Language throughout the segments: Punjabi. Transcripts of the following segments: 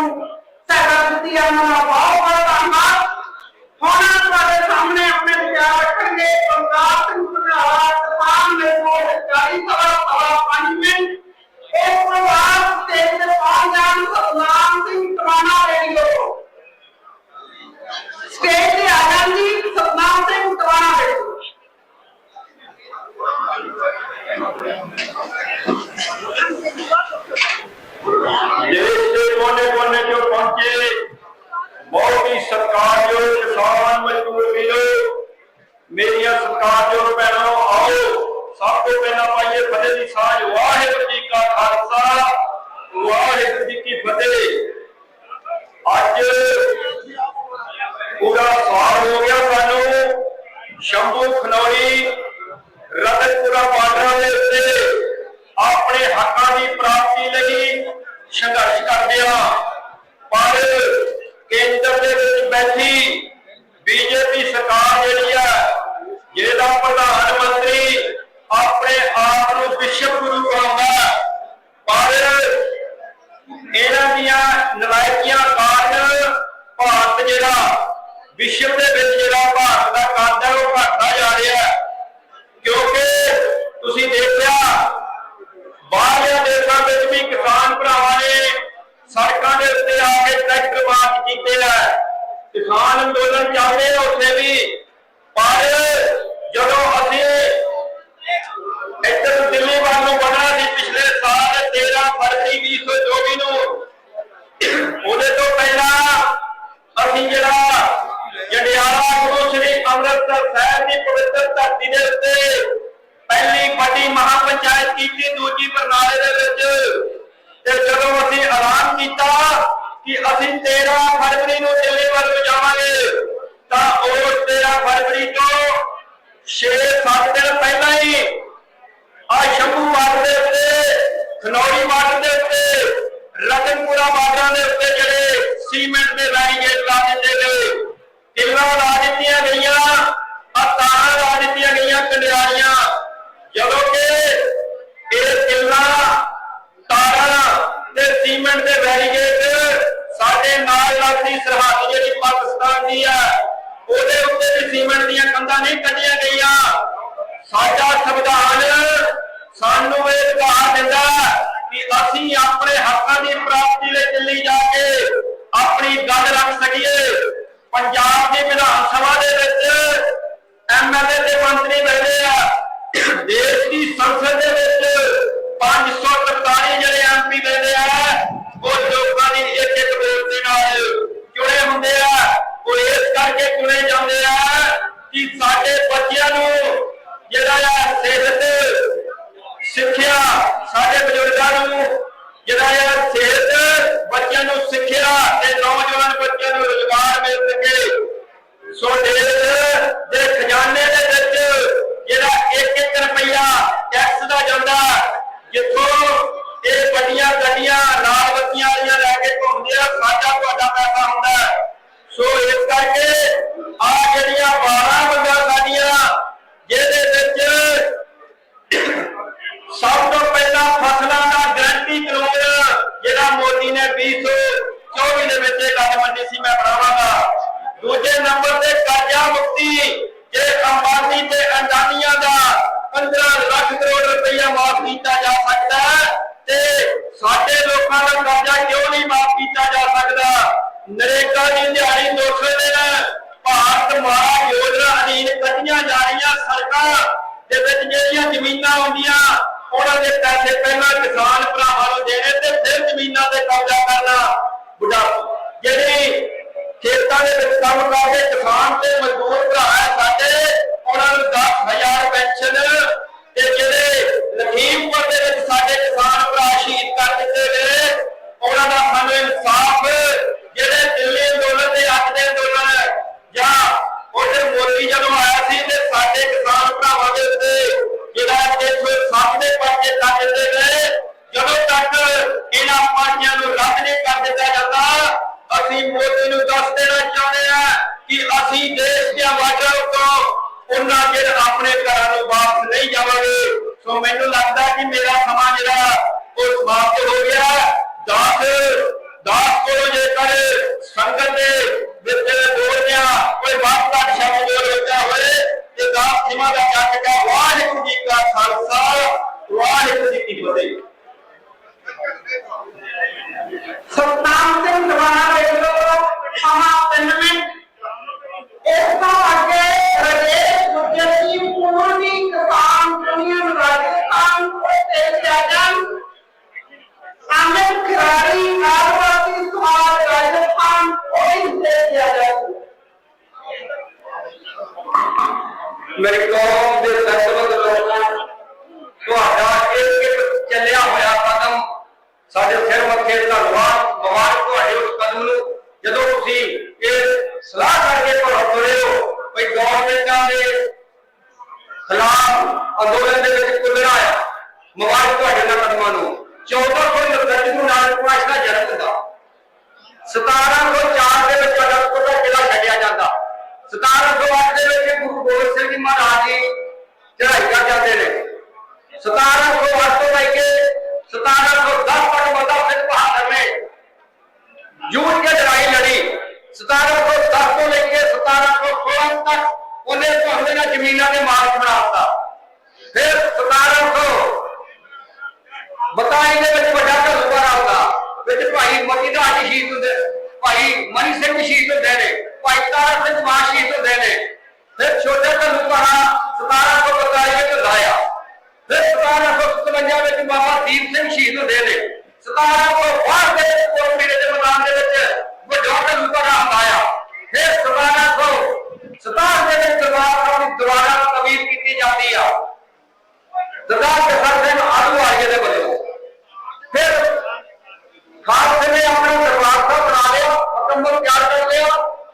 ਨੂੰ ਸਹਾਇਤਾ ਦਿੱਤੀ ਹੈ ਉਹਨਾਂ ਦਾ ਬਹੁਤ ਬਹੁਤ ਧੰਨਵਾਦ ਹੁਣ ਤੁਹਾਡੇ ਸਾਹਮਣੇ ਆਪਣੇ ਵਿਚਾਰ ਰੱਖਣਗੇ ਪ੍ਰਕਾਸ਼ ਸਿੰਘ ਬੁਢਾਲਾ ਤਮਾਮ ਮੇਰੇ ਚਾਲੀ ਸਵਾ ਸਵਾ ਪੰਜ ਮਿੰਟ ਇਹ ਪ੍ਰਵਾਸ ਤੇ ਤੇ ਪਹੁੰਚ ਜਾਣ ਸਤਨਾਮ ਸਿੰਘ ਟਵਾਣਾ ਰੇਡੀਓ ਸਟੇਜ ਤੇ ਆ ਜਾਣ ਜੀ ਸਤਨਾਮ ਸਿੰਘ ਟਵਾਣਾ ਰੇਡੀਓ ਦੇਸ਼ ਦੇ ਕੋਨੇ ਕੋਨੇ ਚੋਂ ਪਹੁੰਚੇ ਬਹੁਤ ਹੀ ਸਤਿਕਾਰਯੋਗ ਕਿਸਾਨ ਮਜ਼ਦੂਰ ਵੀਰੋ ਮੇਰੀਆਂ ਸਤਿਕਾਰਯੋਗ ਭੈਣੋ, ਆਓ ਸਭ ਤੋਂ ਪਹਿਲਾਂ ਪਾਈਏ ਫਤਿਹ ਦੀ ਸਾਂਝ, ਵਾਹਿਗੁਰੂ ਜੀ ਕਾ ਖਾਲਸਾ, ਵਾਹਿਗੁਰੂ ਜੀ ਕੀ ਫਤਿਹ। ਅੱਜ ਪੂਰਾ ਸਾਲ ਹੋ ਗਿਆ ਸਾਨੂੰ, ਸ਼ੰਭੂ ਖਨੌਰੀ, ਰਤਨਪੁਰਾ ਬਾਰਡਰਾਂ ਦੇ ਉੱਤੇ ਆਪਣੇ ਹੱਕਾਂ ਦੀ ਪ੍ਰਾਪਤੀ ਲਈ ਸੰਘਰਸ਼ ਕਰਦੇ ਆ। ਪਰ ਕੇਂਦਰ ਦੇ ਵਿੱਚ ਬੈਠੀ ਬੀਜੇਪੀ ਸਰਕਾਰ ਜਿਹੜੀ ਆ ਜਿਹਦਾ ਪ੍ਰਧਾਨ ਮੰਤਰੀ ਆਪਣੇ ਆਪ ਨੂੰ ਵਿਸ਼ਵ ਗੁਰੂ ਕਹਾਉਂਦਾ ਪਰ ਇਹਨਾਂ ਦੀਆਂ ਨਲਾਇਕੀਆਂ ਕਾਰਨ ਭਾਰਤ ਜਿਹੜਾ, ਵਿਸ਼ਵ ਦੇ ਵਿੱਚ ਜਿਹੜਾ ਭਾਰਤ ਦਾ ਕੱਦ ਹੈ, ਉਹ ਘਟਦਾ ਜਾ ਰਿਹਾ ਹੈ। ਕਿਉਂਕਿ ਤੁਸੀਂ ਦੇਖਿਆ ਬਾਹਰਲੇ ਦੇਸ਼ਾਂ ਵਿੱਚ ਵੀ ਕਿਸਾਨ ਭਰਾਵਾਂ ਨੇ ਸੜਕਾਂ ਦੇ ਉੱਤੇ ਆ ਕੇ ਟਰੈਕਟਰ ਮਾਰਚ ਕੀਤੇ ਆ। ਕਿਸਾਨ ਅੰਦੋਲਨ ਚੱਲਦੇ ਆ ਉੱਥੇ ਵੀ। ਪਰ ਸਾਹਿਬ ਦੀ ਪਵਿੱਤਰ ਧਰਤੀ ਦੇ ਉੱਤੇ ਪਹਿਲੀ ਵੱਡੀ ਮਹਾਪੰਚਾਇਤ ਕੀਤੀ, ਦੂਜੀ ਬਰਨਾਲੇ ਦੇ ਵਿੱਚ। ਤੇ ਜਦੋਂ ਅਸੀਂ ਐਲਾਨ ਕੀਤਾ ਕਿ ਅਸੀਂ 13 ਫਰਵਰੀ ਨੂੰ ਦਿੱਲੀ ਵੱਲ ਜਾਵਾਂਗੇ, ਤਾਂ ਉਸ 13 ਫਰਵਰੀ ਤੋਂ 6-7 ਦਿਨ ਪਹਿਲਾਂ ਹੀ ਆ ਸ਼ੰਭੂ ਬਾਰਡਰ ਦੇ ਉੱਤੇ, ਖਨੌਰੀ ਬਾਰਡਰ ਦੇ ਉੱਤੇ, ਰਤਨਪੁਰਾ ਬਾਰਡਰਾਂ ਦੇ ਉੱਤੇ ਜਿਹੜੇ ਸੀਮੈਂਟ ਦੇ ਬੈਰੀਕੇਡ ਲਾ ਦਿੱਤੇ ਗਏ, ਕਿੱਲਾਂ ਲਾ ਦਿੱਤੀਆਂ ਗਈਆਂ ਆ ਤਾਰਾਂ ਲਾ ਦਿੱਤੀਆਂ ਗਈਆਂ ਕੰਡਿਆਰੀਆਂ ਜਦੋਂ ਕਿ ਇਹ ਕਿੱਲਾਂ ਤਾਰਾਂ ਤੇ ਦੇ ਬੈਰੀਕੇਡ ਸਾਡੇ ਨਾਲ ਲੱਗਦੀ ਸਰਹੱਦ ਜਿਹੜੀ ਪਾਕਿਸਤਾਨ ਦੀ ਆ, ਉਹਦੇ ਉੱਤੇ ਵੀ ਸੀਮੈਂਟ ਦੀਆਂ ਕੰਧਾਂ ਨਹੀਂ ਕੱਢੀਆਂ ਗਈਆਂ। ਸਾਡਾ ਸੰਵਿਧਾਨ ਸਾਨੂੰ ਇਹ ਅਧਿਕਾਰ ਦਿੰਦਾ ਕਿ ਅਸੀਂ ਆਪਣੇ ਹੱਕਾਂ ਦੀ ਪ੍ਰਾਪਤੀ ਲਈ ਦਿੱਲੀ ਜਾ ਕੇ ਆਪਣੀ ਗੱਲ ਰੱਖ ਸਕੀਏ। ਪੰਜਾਬ ਦੀ ਵਿਧਾਨ ਸਭਾ ਦੇ ਵਿੱਚ ਐਮਐਲਏ ਤੇ ਮੰਤਰੀ ਬੈਠੇ ਆ ਦੇਸ਼ ਦੀ ਸੰਸਦ ਦੇ ਵਿੱਚ 543 ਜਿਹੜੇ ਐਮਪੀ ਬੈਠੇ ਆ ਉਹ ਲੋਕਾਂ ਦੀ ਇੱਕ ਇੱਕ ਵੋਟ ਦੇ ਨਾਲ ਚੁਣੇ ਹੁੰਦੇ ਆ ਉਹ ਇਸ ਕਰਕੇ ਚੁਣੇ ਜਾਂਦੇ ਆ ਕਿ ਸਾਡੇ ਬੱਚਿਆਂ ਨੂੰ ਜਿਹੜਾ ਆ ਸਿਹਤ ਸਿੱਖਿਆ ਸਾਡੇ ਬਜ਼ੁਰਗਾਂ ਨੂੰ ਜਿਹੜਾ ਆ ਸਿਹਤ ਬੱਚਿਆਂ ਨੂੰ ਸਿੱਖਿਆ ਤੇ ਨੌਜਵਾਨ ਬੱਚਿਆਂ ਨੂੰ ਰੋਜ਼ਗਾਰ ਮਿਲ ਸਕੇ ਸੋ ਦੇਸ਼ ਦੇ ਖਜ਼ਾਨੇ ਦੇ ਵਿੱਚ ਜਿਹੜਾ 1-1 ਰੁਪਈਆ ਟੈਕਸ ਦਾ ਜਾਂਦਾ ਜਿੱਥੋਂ ਇਹ ਵੱਡੀਆਂ ਗੱਡੀਆਂ, ਲਾਲ ਬੱਤੀਆਂ ਵਾਲੀਆਂ ਲੈ ਕੇ ਘੁੰਮਦੇ ਆ ਸਾਡਾ ਤੁਹਾਡਾ ਪੈਸਾ ਹੁੰਦਾ ਸੋ ਇਸ ਕਰਕੇ ਆ ਜਿਹੜੀਆਂ 12 ਮੰਗਾਂ ਸਾਡੀਆਂ, ਜਿਹਦੇ ਵਿੱਚ ਸਭ ਤੋਂ ਪਹਿਲਾਂ ਫਸਲਾਂ ਦਾ ਗਰੰਟੀ ਕਾਨੂੰਨ ਜਿਹੜਾ ਮੋਦੀ ਨੇ 2024 ਦੇ ਵਿੱਚ ਇਹ ਗੱਲ ਮੰਨੀ ਸੀ, ਮੈਂ ਬਣਾਵਾਂਗਾ ਦੂਜੇ ਨੰਬਰ ਤੇ ਕਰਜ਼ਾ ਮੁਕਤੀ, ਜੇ ਅੰਬਾਨੀ ਤੇ ਅੰਡਾਨੀਆਂ ਦਾ 15 ਲੱਖ ਕਰੋੜ ਰੁਪਈਆ ਮਾਫ ਕੀਤਾ ਜਾ ਸਾਡੇ ਲੋਕਾਂ ਦਾ ਕਰਜ਼ਾ ਕਿਉਂ ਨਹੀਂ ਮਾਫ ਕੀਤਾ ਜਾ ਸਕਦਾ? ਨਰੇਗਾ ਦੀ ਦਿਹਾੜੀ 200 ਦਿਨ ਭਾਰਤ ਮਾਰਾ ਯੋਜਨਾ ਅਧੀਨ ਕੱਢੀਆਂ ਜਾ ਰਹੀਆਂ ਸੜਕਾਂ ਦੇ ਵਿੱਚ ਜਿਹੜੀਆਂ ਜ਼ਮੀਨਾਂ ਆਉਂਦੀਆਂ ਉਹਨਾਂ ਦੇ ਪੈਸੇ ਪਹਿਲਾਂ ਕਿਸਾਨ ਭਰਾਵਾਂ ਨੂੰ ਦੇਣੇ ਤੇ ਫਿਰ ਜ਼ਮੀਨਾਂ ਤੇ ਕਬਜ਼ਾ ਕਰਨਾ। ਬੁਢਾ ਜਿਹੜੀ ਖੇਤਾਂ ਦੇ ਵਿੱਚ ਕੰਮ ਕਰਦੇ ਕਿਸਾਨ ਤੇ ਮਜ਼ਦੂਰ ਭਰਾ ਹੈ ਸਾਡੇ, ਉਹਨਾਂ ਨੂੰ 10000 ਪੈਨਸ਼ਨ ਤੇ ਜਿਹੜੇ ਲਖੀਮ ਕਿ ਅਸੀਂ ਦੇਸ਼ ਦੇ ਵਾਟਰ ਤੋਂ ਉਹਨਾਂ ਚਿਰ ਆਪਣੇ ਘਰਾਂ ਨੂੰ ਵਾਪਸ ਨਹੀਂ ਜਾਵਾਂਗੇ। ਸੋ ਮੈਨੂੰ ਲੱਗਦਾ ਕਿ ਮੇਰਾ ਸਮਾਂ ਜਿਹੜਾ ਉਹ ਸਮਾਪਤ ਹੋ ਗਿਆ। ਦਾਸ ਦਾਸ ਕੋਲ ਜੇਕਰ ਸੰਗਤ ਦੇ ਵਿੱਚ ਬੋਲਦੇ ਸਾਡੇ ਸਿਰ ਮੱਥੇ ਧੰਨਵਾਦ। ਮੁਬਾਰਕ ਤੁਹਾਡੇ ਉਸ ਕਦਮ ਨੂੰ। ਜਦੋਂ ਤੁਸੀਂ ਇਹ ਸਲਾਹ ਕਰਕੇ ਘਰੋਂ ਤੁਰੇ ਹੋ ਵੀ ਗੌਰਮੈਂਟਾਂ ਦੇ ਖਿਲਾਫ ਅੰਦੋਲਨ ਦੇ ਵਿੱਚ ਕੁੱਦਣਾ ਆ ਮੁਬਾਰਕ ਤੁਹਾਡੇ ਨਾਲ ਕਦਮਾਂ ਨੂੰ। 1439 ਨੂੰ ਨਾਨਕ ਪਾਸ਼ ਦਾ ਜਨਮ ਹੁੰਦਾ। 1704 ਦੇ ਵਿੱਚ ਅਨੰਦਪੁਰ ਦਾ ਕਿਲਾ ਛੱਡਿਆ ਜਾਂਦਾ। 1708 ਦੇ ਵਿੱਚ ਗੁਰੂ ਗੋਬਿੰਦ ਸਿੰਘ ਜੀ ਮਹਾਰਾਜ ਜੀ ਚੜਾਈ ਕਰ ਜਾਂਦੇ ਨੇ। 1708 ਉਹਨੇ ਭਾਵੇਂ ਨਾਲ ਜ਼ਮੀਨਾਂ ਦੇ ਮਾਲਕ ਬਣਾਤਾ ਫਿਰ 1700 ਬਤਾਈ ਦੇ ਵਿੱਚ ਵੱਡਾ ਘਰੂਆ ਆਉਂਦਾ ਵਿੱਚ ਭਾਈ ਮਤੀ ਦਾ ਅੱਜ ਸ਼ਹੀਦ ਹੁੰਦੇ ਭਾਈ ਮਨੀ ਸਿੰਘ ਸ਼ਹੀਦ ਹੁੰਦੇ ਨੇ ਭਾਈ ਤਾਰਾ ਸਿੰਘ ਮਾਨ ਸ਼ਹੀਦ ਹੁੰਦੇ ਨੇ ਫਿਰ ਛੋਟੇ ਘਰੂਆ 1742 ਵਿੱਚ ਲਾਇਆ ਫਿਰ 1757 ਵਿੱਚ ਬਾਬਾ ਦੀਪ ਸਿੰਘ ਸ਼ਹੀਦ ਹੁੰਦੇ ਨੇ 1762 ਦੇ ਵਿੱਚ ਕੋਟਮੀਰੇ ਦੇ ਮੈਦਾਨ ਦੇ ਵਿੱਚ ਵੱਡਾ ਘਰੂਆ ਆਇਆ ਫਿਰ 1767 ਦੇ ਵਿੱਚ ਦਰਬਾਰ ਆਪਣੀ ਦੁਆਰਾ ਤਬੀਬ ਕੀਤੀ ਜਾਂਦੀ ਆ ਸਰਦਾਰ ਜਸਰ ਸਿੰਘ ਆਲੂ ਆਏ ਦੇ ਵੱਲੋਂ ਫਿਰ ਖਾਲਸੇ ਨੇ ਆਪਣਾ ਦਰਬਾਰ ਸਾਹਿਬ ਬਣਾ ਲਿਆ ਮੁਕੰਮਲ ਤਿਆਰ ਕਰ ਲਿਆ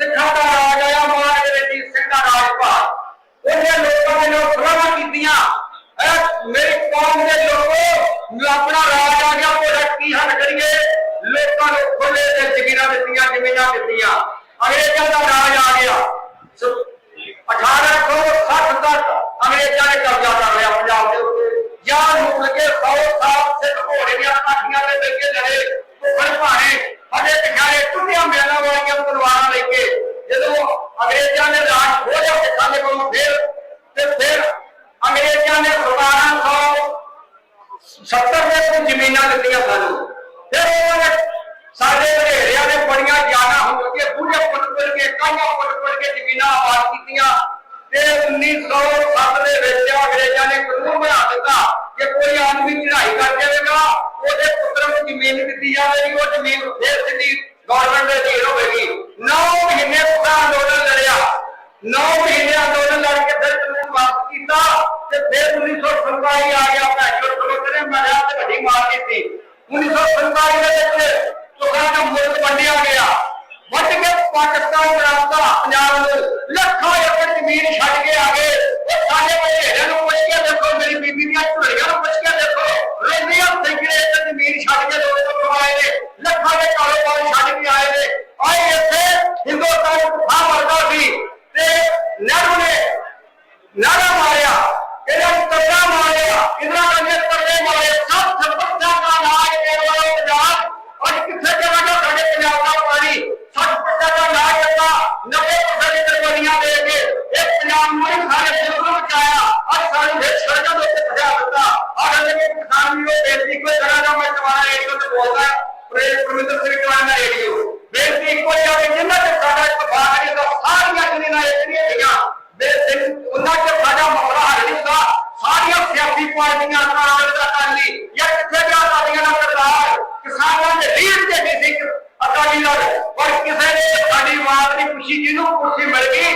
ਸਿੱਖਾਂ ਦਾ ਰਾਜ ਆਇਆ ਮਹਾਰਾਜਾ ਰਣਜੀਤ ਸਿੰਘ ਦਾ ਰਾਜ ਭਾਰ ਉਹਨੇ ਲੋਕਾਂ ਦੇ ਨਾਲ ਸਲਾਹਾਂ ਕੀਤੀਆਂ ਐ ਮੇਰੀ ਕੌਮ ਦੇ ਲੋਕੋ ਮੈਂ ਆਪਣਾ ਰਾਜ ਆ ਗਿਆ ਉਹ ਕੀ ਹੱਲ ਕਰੀਏ ਲੋਕਾਂ ਨੂੰ ਖੁੱਲੇ ਤੇ ਜ਼ਮੀਨਾਂ ਦਿੱਤੀਆਂ ਜ਼ਮੀਨਾਂ ਦਿੱਤੀਆਂ ਅੰਗਰੇਜ਼ਾਂ ਦਾ ਰਾਜ ਆ ਗਿਆ ਸੋ 1860 ਤੱਕ ਅੰਗਰੇਜ਼ਾਂ ਨੇ ਕਬਜ਼ਾ ਕਰ ਭੁੱਖਣ ਭਾਣੇ ਅਜੇ ਟਿਕਾਰੇ ਟੁੱਟੀਆਂ ਮੇਲਾਂ ਵਾਲੀਆਂ ਤਲਵਾਰਾਂ ਲੈ ਕੇ ਜਦੋਂ ਅੰਗਰੇਜ਼ਾਂ ਨੇ ਰਾਜ ਖੋਹ ਲਿਆ ਸਿੱਖਾਂ ਦੇ ਕੋਲੋਂ ਫਿਰ ਤੇ ਫਿਰ ਅੰਗਰੇਜ਼ਾਂ ਨੇ 1770 ਦੇ ਵਿੱਚ ਜ਼ਮੀਨਾਂ ਦਿੱਤੀਆਂ ਸਾਨੂੰ। ਫਿਰ ਉਹਨਾਂ ਨੇ ਸਾਡੇ ਘਰੇੜਿਆਂ ਨੇ ਬੜੀਆਂ ਜਾਨਾਂ ਹੋ ਕੇ ਬੁੱਢੇ ਪੁੱਟ ਪੁੱਟ ਕੇ ਕਾਂਗਾ ਪੁੱਟ ਪੁੱਟ ਕੇ ਜ਼ਮੀਨਾਂ ਆਬਾਦ ਕੀਤੀਆਂ। ਤੇ 1907 ਦੇ ਵਿੱਚ ਅੰਗਰੇਜ਼ਾਂ ਨੇ ਕਾਨੂੰਨ ਬਣਾ ਦਿੱਤਾ ਕਿ ਕੋਈ ਆਦਮੀ ਚੜ੍ਹਾਈ ਕਰ ਜਾਵੇਗਾ ਉਹਦੇ ਪੁੱਤਰ ਨੂੰ ਜ਼ਮੀਨ ਦਿੱਤੀ ਜਾਵੇਗੀ, ਉਹ ਜ਼ਮੀਨ ਫੇਰ ਸਿੱਧੀ ਗਵਰਨਮੈਂਟ ਦੇ ਅਧੀਨ ਹੋਵੇਗੀ। 9 ਮਹੀਨੇ ਪੂਰਾ ਅੰਦੋਲਨ ਲੜਿਆ। 9 ਮਹੀਨੇ ਅੰਦੋਲਨ ਲੜ ਕੇ ਫਿਰ ਕਾਨੂੰਨ ਵਾਪਸ ਕੀਤਾ ਤੇ ਫਿਰ 1947 ਆ ਗਿਆ। ਭੈਣੋ ਥੋੜੇ ਨੇ ਮਰਿਆ ਤੇ ਵੱਡੀ ਮਾਰ ਕੀਤੀ। 1947 ਦੇ ਵਿੱਚ ਲੋਕਾਂ ਦਾ ਪ੍ਰੇਮ ਪ੍ਰਮਿੰਦਰ ਸਿੰਘ ਕਰਾਂਗਾ ਰੇਡੀਓ ਬੇਨਤੀ ਇੱਕੋ ਹੀ ਆ ਜਿੰਨਾ ਚਿਰ ਸਾਡਾ ਇੱਕ ਬਾਗ ਨਹੀਂ ਸਾਰੀਆਂ ਜ਼ਮੀਨਾਂ ਇਤਨੀਆਂ ਹੈਗੀਆਂ, ਬੇ ਉਹਨਾਂ ਚਿਰ ਸਾਡਾ ਮਸਲਾ ਹੱਲ ਨਹੀਂ ਹੁੰਦਾ। ਸਾਰੀਆਂ ਸਿਆਸੀ ਪਾਰਟੀਆਂ ਨਾਲ ਅਕਾਲੀ ਜਾਂ ਕਿੱਥੇ ਗਿਆ ਸਾਡੀਆਂ ਨਾਲ ਕਰਤਾਰ ਕਿਸਾਨਾਂ ਦੇ ਰੀੜ ਤੇ ਨਹੀਂ ਸੀ ਅਕਾਲੀ ਦਲ। ਪਰ ਕਿਸੇ ਨੇ ਸਾਡੀ ਬਾਤ ਨਹੀਂ ਪੁੱਛੀ, ਜਿਹਨੂੰ ਕੁਰਸੀ ਮਿਲ ਗਈ